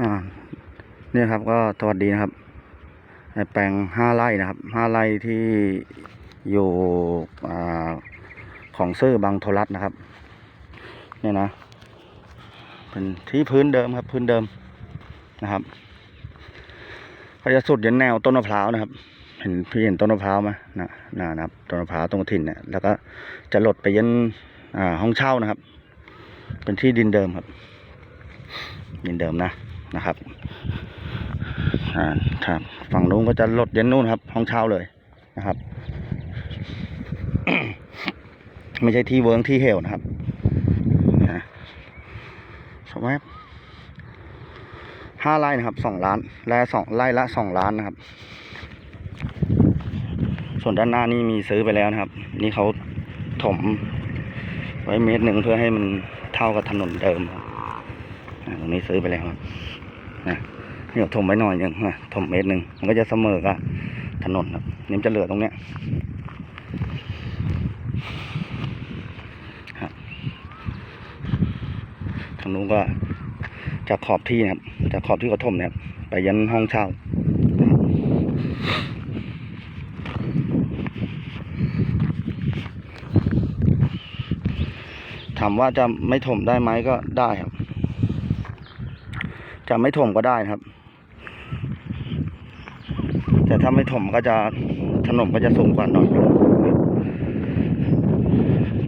อ่าเนี่ยครับก็สวัสดีนะครับแปลงห้าไร่นะครับห้าไร่ที่อยู่อของซื่อบางโทรัสนะครับเนี่ยนะ เป็นที่พื้นเดิมครับ พื้นเดิมนะครับก็จะสุดยันแนวต้นมะพร้าวนะครับ เห็นพี่เห็นต้นมะพร้าวไหมนะนะนะครับต้นมะพร้าวตรงถิ่นเนี่ยแล้วก็จะหลดไปยันอ่าห้องเช่านะครับ เป็นที่ดินเดิมครับ ดินเดิมนะ นะครับอ่าครับ ฝั่งนู้นก็จะลดยันนู่นครับ ห้องเช่าเลยนะครับ ไม่ใช่ที่เวิร์งที่เหวนะครับนะสมัยห้าไร่นะครับสองล้านไร่สองไร่ละสองล้านนะครับ ส่วนด้านหน้านี่มีซื้อไปแล้วนะครับ นี่เขาถมไว้เมตรหนึ่งเพื่อให้มันเท่ากับถนนเดิมตรงนี้ซื้อไปแล้วครับ นะนี่เราถมไว้หน่อยหนึ่งนะถมเมตรหนึ่งมันก็จะเสมอกับถนนครับนี่มจะเหลือตรงเนี้ยครับทางนู้นก็จากขอบที่นะครับจากขอบที่เขาถมเนี่ยครับไปยันห้องเช่าถามว่าจะไม่ถมได้ไหมก็ได้ครับ จะไม่ถมก็ได้นะครับ แต่ถ้าไม่ถมก็จะถนนก็จะสูงกว่าหน่อย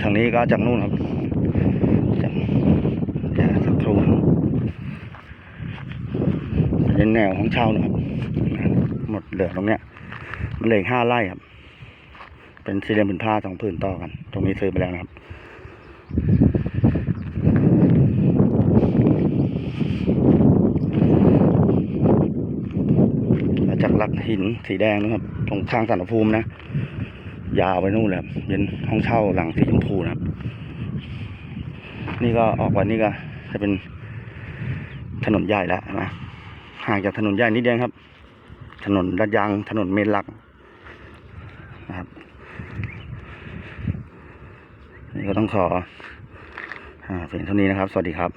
ทางนี้ก็จากนู่นครับจากจากสักครู่เป็นแนวของเช่านะครับหมดเหลือตรงเนี้ยมันเหลืออกห้าไร่ครับ เป็นสี่เหลี่ยมผืนผ้าสองผืนต่อกัน ตรงนี้ซื้อไปแล้วนะครับ จากหลักหินสีแดงนะครับ ตรงข้างสันภูมินะ ยาวไปนู่นเลยครับเป็นห้องเช่าหลังสีชมพูนะครับ นี่ก็ออกวันนี้ก็ จะเป็นถนนใหญ่แล้วนะห่างจากถนนใหญ่นิดเดียวครับ ถนนลาดยางถนนเมนหลักนะครับนี่ก็ต้องขออ่าเพียงเท่านี้นะครับ สวัสดีครับ